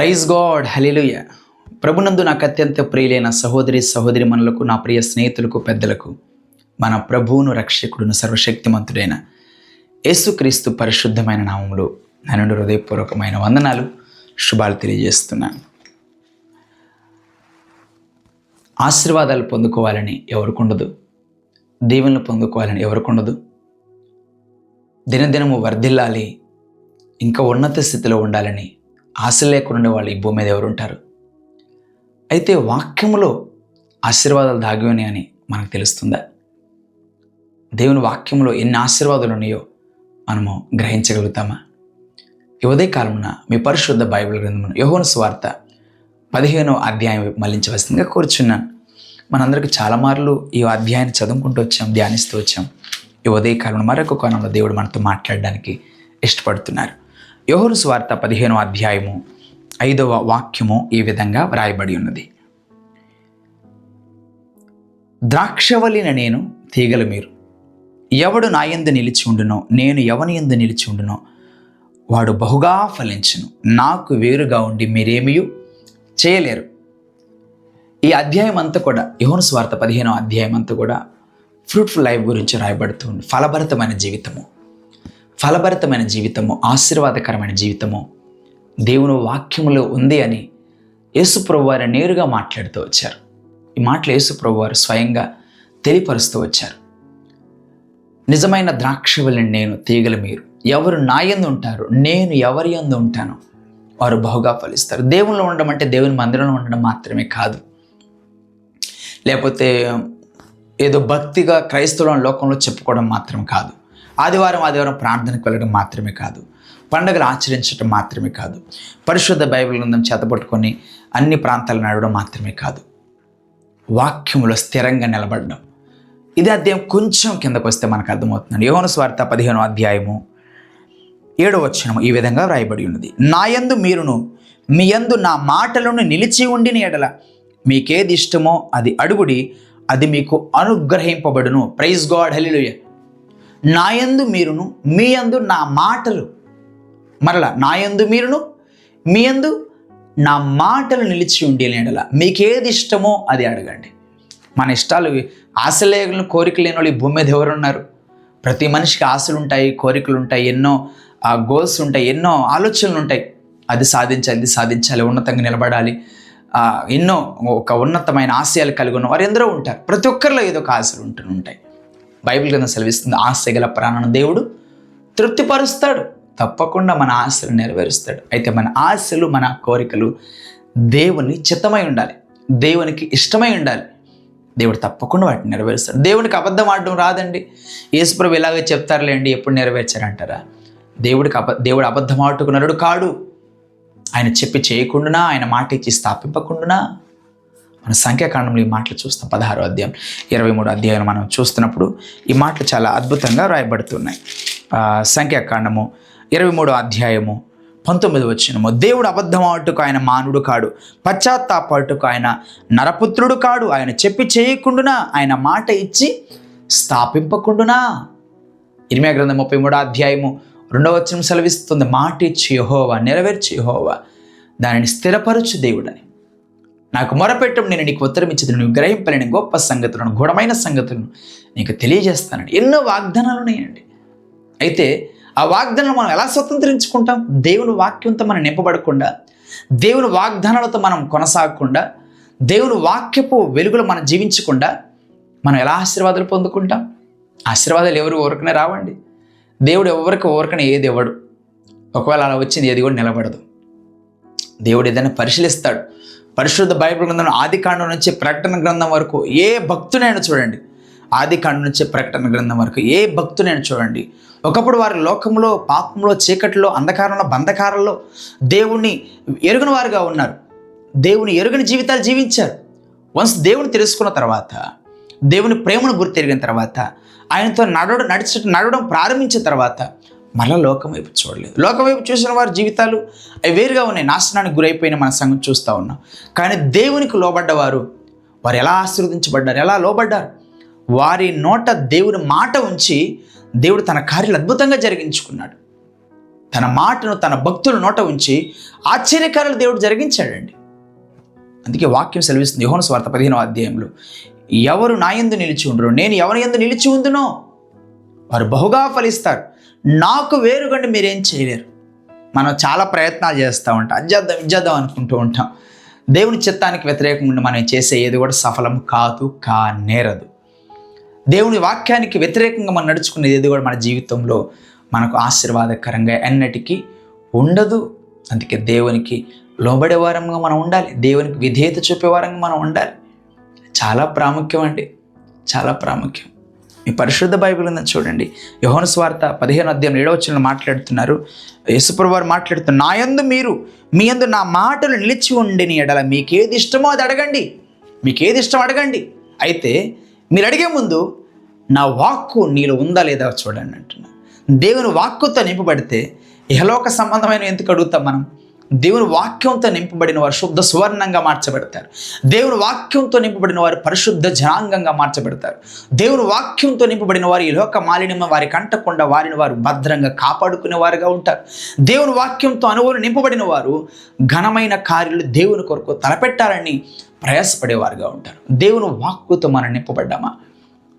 Praise God hallelujah ప్రభునందు నాకు అత్యంత ప్రియులైన సహోదరి సహోదరి మనులకు నా ప్రియ స్నేహితులకు పెద్దలకు మన ప్రభువును రక్షకుడును సర్వశక్తిమంతుడైన యేసుక్రీస్తు పరిశుద్ధమైన నామంలో నా నుండి హృదయపూర్వకమైన వందనాలు శుభాలు తెలియజేస్తున్నాను ఆశీర్వాదాలు పొందుకోవాలని ఎవరికుండదు దీవెనలు పొందుకోవాలని ఎవరికుండదు. దినదినము వర్ధిల్లాలి ఇంకా ఉన్నత స్థితిలో ఉండాలని ఆశ లేకుండా వాళ్ళు ఈ భూమి మీద ఎవరు ఉంటారు? అయితే వాక్యములో ఆశీర్వాదాలు దాగి ఉన్నాయని మనకు తెలుస్తుందా? దేవుని వాక్యంలో ఎన్ని ఆశీర్వాదాలు ఉన్నాయో మనము గ్రహించగలుగుతామా? ఈ ఉదయ కాలమున మీ పరిశుద్ధ బైబిల్ గ్రంథమును యోహోను స్వార్త పదిహేనో అధ్యాయం మళ్ళించవలసిందిగా కూర్చున్నాను. మనందరికీ చాలామార్లు ఈ అధ్యాయాన్ని చదువుకుంటూ వచ్చాం ధ్యానిస్తూ వచ్చాం. ఈ ఉదయ కాలంలో మరొక కోణంలో దేవుడు మనతో మాట్లాడడానికి ఇష్టపడుతున్నారు. యోహోను స్వార్త పదిహేనో అధ్యాయము ఐదవ వాక్యము ఈ విధంగా వ్రాయబడి ఉన్నది. ద్రాక్షవలిన నేను తీగల మీరు. ఎవడు నా ఎందు నిలిచి ఉండునో నేను ఎవని ఎందు నిలిచి ఉండునో వాడు బహుగా ఫలించును. నాకు వేరుగా ఉండి మీరేమీ చేయలేరు. ఈ అధ్యాయం అంతా కూడా యోహన్ స్వార్థ పదిహేనో అధ్యాయం అంతా కూడా ఫ్రూట్ఫుల్ లైఫ్ గురించి రాయబడుతుంది. ఫలభరితమైన జీవితము. ఫలభరితమైన జీవితము ఆశీర్వాదకరమైన జీవితము దేవుని వాక్యములో ఉంది అని యేసుప్రభు వారు నేరుగా మాట్లాడుతూ వచ్చారు. ఈ మాటలు యేసుప్రభు వారు స్వయంగా తెలియపరుస్తూ వచ్చారు. నిజమైన ద్రాక్షవల్లిని నేను తీగల మీరు. ఎవరు నా యందు ఉంటారు నేను ఎవరి యందు ఉంటాను వారు బహుగా ఫలిస్తారు. దేవునిలో ఉండడం అంటే దేవుని మందిరంలో ఉండడం మాత్రమే కాదు. లేకపోతే ఏదో భక్తిగా క్రైస్తవుల లోకంలో చెప్పుకోవడం మాత్రం కాదు. ఆదివారం ఆదివారం ప్రార్థనకు వెళ్ళడం మాత్రమే కాదు. పండుగలు ఆచరించడం మాత్రమే కాదు. పరిశుద్ధ బైబిల్ గ్రంథం చేతపట్టుకొని అన్ని ప్రాంతాలు నడవడం మాత్రమే కాదు. వాక్యంలో స్థిరంగా నిలబడడం. ఇది అధ్యాయం కొంచెం కిందకు వస్తే మనకు అర్థమవుతుంది యోహన స్వార్థ పదిహేను అధ్యాయము ఏడో వచనము ఈ విధంగా వ్రాయబడి ఉన్నది. నా యందు మీరును మీ యందు నా మాటలను నిలిచి ఉండిన ఎడల మీకేది ఇష్టమో అది అడుగుడి అది మీకు అనుగ్రహింపబడును. ప్రైజ్ గాడ్ హెలిలుయ నా యందు మీరును మీ యందు నా మాటలు. మరలా నా యందు మీరును మీ యందు నా మాటలు నిలిచి ఉండి ఎడల. మీకేది ఇష్టమో అది అడగండి. మన ఇష్టాలు ఆశలేగలను కోరిక కోరికలు లేని వాళ్ళు ఈ భూమి మీద ఎవరున్నారు? ప్రతి మనిషికి ఆశలు ఉంటాయి కోరికలు ఉంటాయి ఎన్నో గోల్స్ ఉంటాయి ఎన్నో ఆలోచనలు ఉంటాయి అది సాధించాలి ఇది సాధించాలి ఉన్నతంగా నిలబడాలి. ఎన్నో ఒక ఉన్నతమైన ఆశయాలు కలిగి ఉన్న వారు ఎందరో ఉంటారు. ప్రతి ఒక్కరిలో ఏదో ఒక ఆశలు ఉంటూ ఉంటాయి. బైబిల్ కింద సెలవిస్తుంది ఆశ గల ప్రాణను దేవుడు తృప్తిపరుస్తాడు. తప్పకుండా మన ఆశలు నెరవేరుస్తాడు. అయితే మన ఆశలు మన కోరికలు దేవుని చిత్తమై ఉండాలి. దేవునికి ఇష్టమై ఉండాలి. దేవుడు తప్పకుండా వాటిని నెరవేరుస్తాడు. దేవునికి అబద్ధం ఆడడం రాదండి. యేసుప్రభు ఇలాగే చెప్తారులేండి ఎప్పుడు నెరవేర్చారంటారా? దేవుడికి అబ దేవుడు అబద్ధం ఆడుకున్నాడు కాడు. ఆయన చెప్పి చేయకుండా ఆయన మాట ఇచ్చి స్థాపింపకుండా మన సంఖ్యాకాండంలో ఈ మాటలు చూస్తాం. పదహారో అధ్యాయం ఇరవై మూడు అధ్యాయం మనం చూస్తున్నప్పుడు ఈ మాటలు చాలా అద్భుతంగా రాయబడుతున్నాయి. సంఖ్యాకాండము ఇరవై మూడో అధ్యాయము పంతొమ్మిది వచ్చినము దేవుడు అబద్ధమాటుకు ఆయన మానుడు కాడు పశ్చాత్తాపాటుకు ఆయన నరపుత్రుడు కాడు. ఆయన చెప్పి చేయకుండా ఆయన మాట ఇచ్చి స్థాపింపకుండునా? ఇరిమే గ్రంథం ముప్పై మూడో అధ్యాయము రెండవ వచ్చిన సెలవిస్తుంది. మాట ఇచ్చి యహోవా నెరవేర్చి యహోవా. దానిని స్థిరపరచు దేవుడని. నాకు మొరపెట్టం నేను నీకు ఉత్తరం ఇచ్చేది నువ్వు గ్రహింపలేని గొప్ప సంగతులను గూఢమైన సంగతులను నీకు తెలియజేస్తానని. ఎన్నో వాగ్దానాలు ఉన్నాయండి. అయితే ఆ వాగ్దానాలు మనం ఎలా స్వతంత్రించుకుంటాం? దేవుని వాక్యంతో మనం నింపబడకుండా దేవుని వాగ్దానాలతో మనం కొనసాగకుండా దేవుని వాక్యపు వెలుగులో మనం జీవించకుండా మనం ఎలా ఆశీర్వాదాలు పొందుకుంటాం? ఆశీర్వాదాలు ఎవరు ఊరకనే రావండి. దేవుడు ఎవరికి ఊరకనే ఏది ఇవ్వడు. ఒకవేళ అలా వచ్చింది ఏది కూడా నిలబడదు. దేవుడు ఏదైనా పరిశీలిస్తాడు. పరిశుద్ధ బైబిల్ గ్రంథం ఆది కాండం నుంచి ప్రకటన గ్రంథం వరకు ఏ భక్తునైనా చూడండి. ఆది కాండం నుంచి ప్రకటన గ్రంథం వరకు ఏ భక్తునైనా చూడండి. ఒకప్పుడు వారి లోకంలో పాపంలో చీకటిలో అంధకారంలో బంధకారంలో దేవుణ్ణి ఎరుగని వారుగా ఉన్నారు. దేవుని ఎరుగని జీవితాలు జీవించారు. వన్స్ దేవుని తెలుసుకున్న తర్వాత దేవుని ప్రేమను గుర్తెరిగిన తర్వాత ఆయనతో నడవడం నడిచి నడవడం ప్రారంభించిన తర్వాత మళ్ళీ లోకం వైపు చూడలేదు. లోకం వైపు చూసిన వారి జీవితాలు అవి వేరుగా ఉన్నాయి. నాశనానికి గురైపోయిన మన సంగతి చూస్తూ ఉన్నాం. కానీ దేవునికి లోబడ్డవారు వారు ఎలా ఆశీర్వదించబడ్డారు? ఎలా లోబడ్డారు? వారి నోట దేవుని మాట ఉంచి దేవుడు తన కార్యాలు అద్భుతంగా జరిగించుకున్నాడు. తన మాటను తన భక్తుల నోట ఉంచి ఆశ్చర్యకారులు దేవుడు జరిగించాడండి. అందుకే వాక్యం సెలవిస్తుంది యోహన స్వార్థ పదిహేనో అధ్యాయంలో. ఎవరు నా ఎందు నిలిచి ఉండరు నేను ఎవరి ఎందు నిలిచి ఉందునో వారు బహుగా ఫలిస్తారు. నాకు వేరుగండి మీరేం చేయలేరు. మనం చాలా ప్రయత్నాలు చేస్తూ ఉంటాం. అది చేద్దాం ఇది చేద్దాం అనుకుంటూ ఉంటాం. దేవుని చిత్తానికి వ్యతిరేకంగా మనం చేసే ఏది కూడా సఫలం కాదు కానేరదు. దేవుని వాక్యానికి వ్యతిరేకంగా మనం నడుచుకునేది ఏది కూడా మన జీవితంలో మనకు ఆశీర్వాదకరంగా ఎన్నటికీ ఉండదు. అందుకే దేవునికి లోబడే వారంగా మనం ఉండాలి. దేవునికి విధేయత చూపే వారంగా మనం ఉండాలి. చాలా ప్రాముఖ్యం అండి. చాలా ప్రాముఖ్యం. మీ పరిశుద్ధ బైబిల్ ఉందని చూడండి. యోహన స్వార్థ పదిహేను అధ్యాయం ఏడవ వచ్చిన మాట్లాడుతున్నారు. యేసుప్రభు వారు మాట్లాడుతున్నారు నా యందు మీరు మీ యందు నా మాటలు నిలిచి ఉండిని ఎడల మీకు ఏది ఇష్టమో అది అడగండి. మీకు ఏది ఇష్టం అడగండి. అయితే మీరు అడిగే ముందు నా వాక్కు నీలో ఉందా లేదా చూడండి అంటున్నా దేవుని వాక్కుతో నింపబడితే ఇహలోక సంబంధమైన ఎందుకు అడుగుతాం మనం? దేవుని వాక్యంతో నింపబడిన వారు శుద్ధ సువర్ణంగా మార్చబడతారు. దేవుని వాక్యంతో నింపబడిన వారు పరిశుద్ధ జనాంగంగా మార్చబడతారు. దేవుని వాక్యంతో నింపబడిన వారు ఈ లోక మాలిన్యం వారి కంటకుండా వారిని వారు భద్రంగా కాపాడుకునే వారుగా ఉంటారు. దేవుని వాక్యంతో అనుభవం నింపబడిన వారు ఘనమైన కార్యాలు దేవుని కొరకు తలపెట్టాలని ప్రయాసపడేవారుగా ఉంటారు. దేవుని వాక్కుతో మనం నింపబడ్డామా?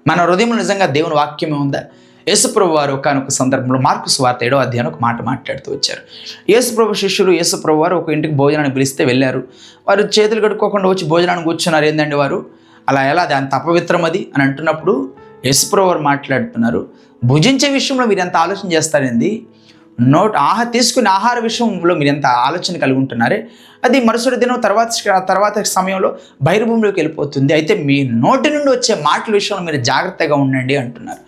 మన హృదయంలో నిజంగా దేవుని వాక్యమే ఉందా? యేసుప్రభు వారు ఒకనొక సందర్భంలో మార్కు స్వార్త ఏడో అధ్యాయం ఒక మాట మాట్లాడుతూ వచ్చారు. యేసుప్రభు శిష్యులు యేసుప్రభు వారు ఒక ఇంటికి భోజనాన్ని పిలిస్తే వెళ్ళారు. వారు చేతులు కట్టుకోకుండా వచ్చి భోజనానికి కూర్చున్నారు. ఏందండి వారు? అలా ఎలా? అది అంత అపవిత్రం అది? అని అంటున్నప్పుడు యేసుప్రభు వారు మాట్లాడుతున్నారు. భుజించే విషయంలో మీరు ఎంత ఆలోచన చేస్తారండి? నోట్ ఆహా తీసుకునే ఆహార విషయంలో మీరు ఎంత ఆలోచన కలిగి ఉంటున్నారే అది మరుసటి దినం తర్వాత తర్వాత సమయంలో బహిర్భూమిలోకి వెళ్ళిపోతుంది. అయితే మీ నోటి నుండి వచ్చే మాటల విషయంలో మీరు జాగ్రత్తగా ఉండండి అంటున్నారు.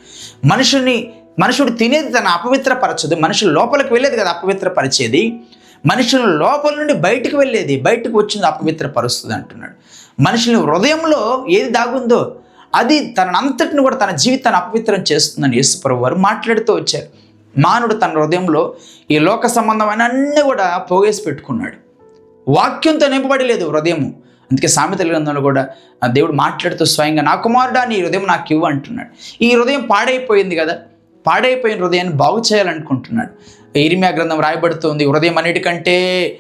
మనుషుని మనుషుడు తినేది తన అపవిత్రపరచదు. మనుషులు లోపలికి వెళ్ళేది కదా అపవిత్రపరిచేది. మనుషులు లోపల నుండి బయటకు వెళ్ళేది బయటకు వచ్చింది అపవిత్రపరుస్తుంది అంటున్నాడు. మనుషుల హృదయంలో ఏది దాగుందో అది తన అంతటిని కూడా తన జీవితాన్ని అపవిత్రం చేస్తుందని యేసుప్రభు వారు మాట్లాడుతూ వచ్చారు. మానవుడు తన హృదయంలో ఈ లోక సంబంధమైన అన్నీ కూడా పోగేసి పెట్టుకున్నాడు. వాక్యంతో నింపబడి లేదు హృదయము. అందుకే సామెతల గ్రంథంలో కూడా దేవుడు మాట్లాడుతూ స్వయంగా నా కుమారుడా నీ హృదయం నాకు ఇవ్వు అంటున్నాడు. ఈ హృదయం పాడైపోయింది కదా పాడైపోయిన హృదయాన్ని బాగు చేయాలనుకుంటున్నాడు. ఇరిమియా గ్రంథం రాయబడుతుంది హృదయం అన్నిటికంటే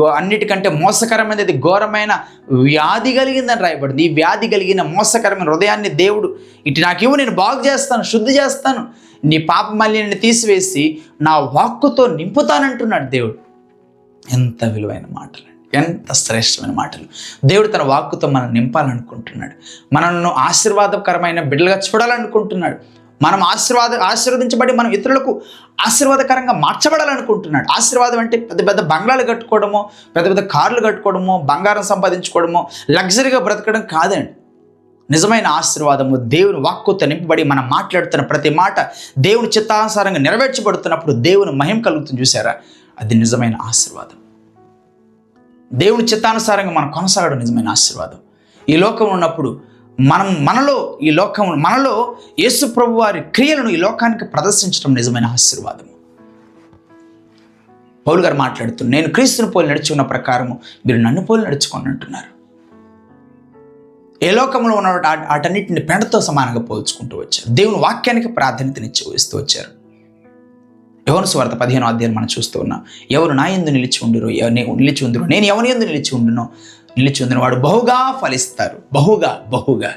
గో- అన్నిటికంటే మోసకరమైనది ఘోరమైన వ్యాధి కలిగిందని రాయబడింది. ఈ వ్యాధి కలిగిన మోసకరమైన హృదయాన్ని దేవుడు ఇటు నాకు ఇవ్వు నేను బాగు చేస్తాను శుద్ధి చేస్తాను నీ పాప మళ్ళీ తీసివేసి నా వాక్కుతో నింపుతానంటున్నాడు దేవుడు. ఎంత విలువైన మాటలు ఎంత శ్రేష్టమైన మాటలు. దేవుడు తన వాక్కుతో మనం నింపాలనుకుంటున్నాడు. మనల్ని ఆశీర్వాదకరమైన బిడ్డలుగా చూడాలనుకుంటున్నాడు. మనం ఆశీర్వాద ఆశీర్వదించబడి మనం ఇతరులకు ఆశీర్వాదకరంగా మార్చబడాలనుకుంటున్నాడు. ఆశీర్వాదం అంటే పెద్ద పెద్ద బంగ్లాలు కట్టుకోవడమో పెద్ద పెద్ద కార్లు కట్టుకోవడమో బంగారం సంపాదించుకోవడమో లగ్జరీగా బ్రతకడం కాదండి. నిజమైన ఆశీర్వాదము దేవుని వాక్కుతో నింపబడి మనం మాట్లాడుతున్న ప్రతి మాట దేవుని చిత్తానుసారంగా నెరవేర్చబడుతున్నప్పుడు దేవుని మహిమ కలుగుతుంది చూసారా? అది నిజమైన ఆశీర్వాదం. దేవుని చిత్తానుసారంగా మనం కొనసాగడం నిజమైన ఆశీర్వాదం. ఈ లోకం ఉన్నప్పుడు మనం మనలో ఈ లోకం మనలో యేసు ప్రభు వారి క్రియలను ఈ లోకానికి ప్రదర్శించడం నిజమైన ఆశీర్వాదం పౌలు గారు మాట్లాడుతున్నారు నేను క్రీస్తుని పోలి నడుచుకున్న ప్రకారము మీరు నన్ను పోలి నడుచుకోండి అంటున్నారు ఏ లోకంలో ఉన్న అటన్నిటిని పెండతో సమానంగా పోల్చుకుంటూ వచ్చారు. దేవుని వాక్యానికి ప్రాధాన్యతనిచ్చి ఇస్తూ వచ్చారు. యోను స్వార్థ పదిహేను అధ్యాయం మనం చూస్తూ ఉన్నాం. ఎవరు నా ఎందు నిలిచి ఉండురు నిలిచి ఉందురు నేను ఎవరి ఎందు నిలిచి ఉండునో నిలిచి ఉందిన వాడు బహుగా ఫలిస్తారు. బహుగా బహుగా.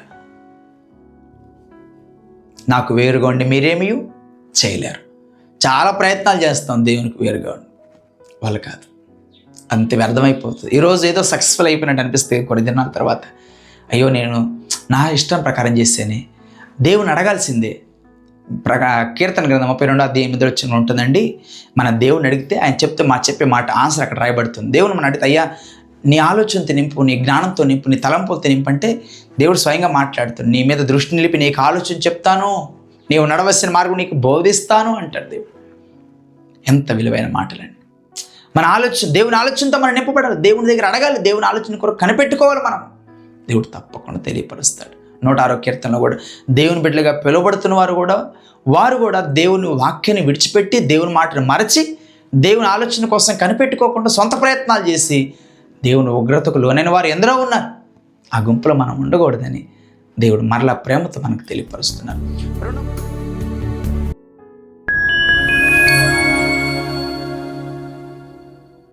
నాకు వేరుగా ఉండి మీరేమీ చేయలేరు. చాలా ప్రయత్నాలు చేస్తాం దేవునికి వేరుగా ఉండి వాళ్ళు కాదు. అంతే వ్యర్థమైపోతుంది. ఈరోజు ఏదో సక్సెస్ఫుల్ అయిపోయినట్టు అనిపిస్తే కొన్ని దినాల తర్వాత అయ్యో నేను నా ఇష్టం ప్రకారం చేస్తేనే. దేవుని అడగాల్సిందే. ప్రకా కీర్తన గ్రంథం ముప్పై రెండో అధ్యాయం ఎనిమిది వచ్చిన ఉంటుందండి. మన దేవుని అడిగితే ఆయన చెప్తే మా చెప్పే మాట ఆన్సర్ అక్కడ రాయబడుతుంది. దేవుని మనం అడిగితే అయ్యా నీ ఆలోచనతో నింపు నీ జ్ఞానంతో నింపు నీ తలంపులతో నింపు అంటే దేవుడు స్వయంగా మాట్లాడుతాడు. నీ మీద దృష్టి నిలిపి నీకు ఆలోచన చెప్తాను. నీవు నడవలసిన మార్గం నీకు బోధిస్తాను అంటాడు దేవుడు. ఎంత విలువైన మాటలండి. మన ఆలోచన దేవుని ఆలోచనతో మనం నింపబడాలి. దేవుని దగ్గర అడగాలి. దేవుని ఆలోచన కొరకు కనిపెట్టుకోవాలి మనం. దేవుడు తప్పకుండా తెలియపరుస్తాడు. నూట ఆరో కీర్తనలో కూడా దేవుని బిడ్డలుగా పిలువబడుతున్న వారు కూడా వారు కూడా దేవుని వాక్యాన్ని విడిచిపెట్టి దేవుని మాటను మరచి దేవుని ఆలోచన కోసం కనిపెట్టుకోకుండా సొంత ప్రయత్నాలు చేసి దేవుని ఉగ్రతకు లోనైన వారు ఎందరో ఉన్నారు. ఆ గుంపులో మనం ఉండకూడదని దేవుడు మరలా ప్రేమతో మనకు తెలియపరుస్తున్నారు.